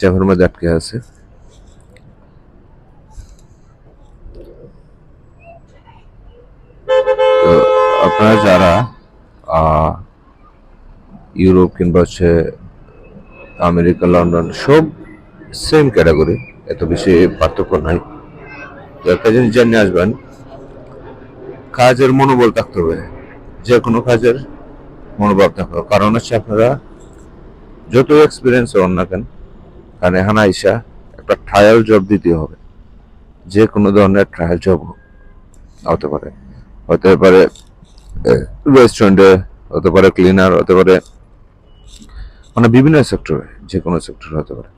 জ্যামের মধ্যে আটকে আছে। আপনারা যারা ইউরোপ কিংবা হচ্ছে আমেরিকা, লন্ডন, সব সেম ক্যাটাগরি এত বেশি পার্থক্য নাই। তো একটা জিনিস জানিয়ে আসবেন, কাজের মনোবল থাকতে হবে। যে কোনো কাজের মনোভাব থাকতে হবে। কারণ হচ্ছে আপনারা যত এক্সপিরিয়েন্স হন না কেন এখানে আইসা একটা ট্রায়াল জব দিতে হবে। যে কোনো ধরনের ট্রায়াল জব হতে পারে। হতে পারে রেস্টুরেন্টে হতে পারে ক্লিনার হতে পারে মানে বিভিন্ন সেক্টরে যে কোনো সেক্টরে হতে পারে।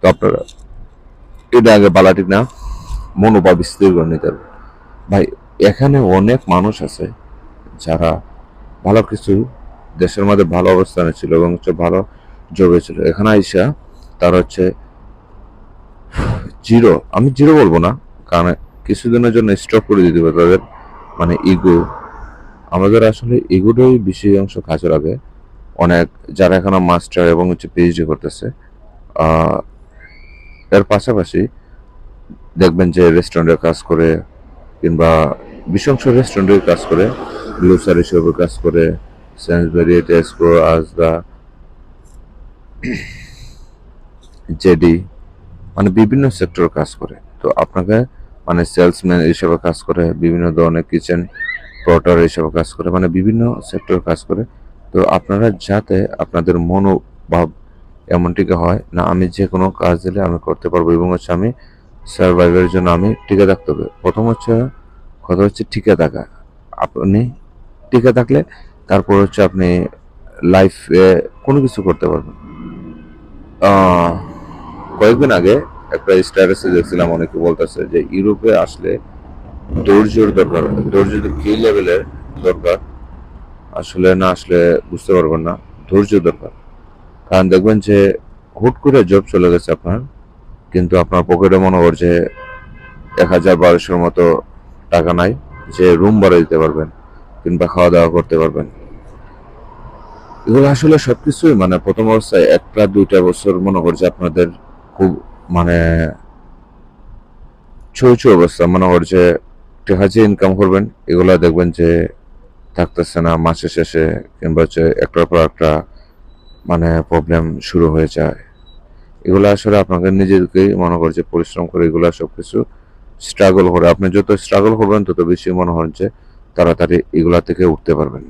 তো আপনারা এটা আগে বালাটি না, মনোভাব স্থির করে নিতে হবে। ভাই, এখানে অনেক মানুষ আছে যারা ভালো কিছু দেশের মধ্যে ভালো অবস্থানে ছিল এবং ভালো জবে ছিল। এখানে আইসা তার হচ্ছে, জিরো। আমি জিরো বলব না, কারণ কিছুদিনের জন্য স্টপ করে দিতে হবে তাদের মানে ইগো আমাদের আসলে ইগোটাই বেশি অংশ কাজে লাগে। অনেক, যারা এখানে মাস্টার এবং হচ্ছে পিএইচডি করতেছে এর পাশাপাশি দেখবেন যে রেস্টুরেন্টে কাজ করে, কিংবা বিশংশ রেস্টুরেন্টে কাজ করে গ্লোসার হিসেবে কাজ করে সেন্সবেরি টেস্কো আজদা জেডি মানে বিভিন্ন সেক্টর কাজ করে। তো আপনাকে মানে সেলসম্যান হিসেবে কাজ করে, বিভিন্ন ধরনের কিচেন প্রটার হিসেবে কাজ করে মানে বিভিন্ন সেক্টর কাজ করে। তো আপনারা যাতে আপনাদের মনোভাব এমনটিকে হয়, না আমি যে কোনো কাজ দিলে আমি করতে পারব, এবং হচ্ছে আমি সার্ভাইভের জন্য আমি টিকে থাকতে হবে। প্রথম হচ্ছে, কথা হচ্ছে টিকে থাকা। আপনি টিকে থাকলে তারপর হচ্ছে আপনি লাইফে কোনো কিছু করতে পারবেন। কয়েকদিন আগে একটা স্ট্যাটাসে দেখছিলাম অনেকে বলতেছে যে ইউরোপে আসলে ধৈর্যের দরকার ধৈর্য কি লেভেলের দরকার? আসলে না আসলে বুঝতে পারবেন না। ধৈর্য দরকার। কারণ দেখবেন যে হুট করে জব চলে গেছে আপনার, কিন্তু আপনার পকেটে মনে হয় যে এক হাজার বারোশোর মতো টাকা নাই যে রুম ভাড়া দিতে পারবেন কিংবা খাওয়া দাওয়া করতে পারবেন। এগুলো আসলে সবকিছুই মানে প্রথম অবস্থায় একটা দুইটা বছর মনে করছে আপনাদের মানে ছুঁচু অবস্থা। মনে টাকা যে ইনকাম করবেন, এগুলা দেখবেন যে থাকতেছে না, মাসের শেষে কিংবা হচ্ছে একটার পর একটা মানে প্রবলেম শুরু হয়ে যায়। এগুলো আসলে আপনাকে নিজেকেই মনে করছে পরিশ্রম করে এগুলো সবকিছু স্ট্রাগল করে। আপনি যত স্ট্রাগল করবেন, তত বেশি মনে হয় যে তাড়াতাড়ি এগুলা থেকে উঠতে পারবেন।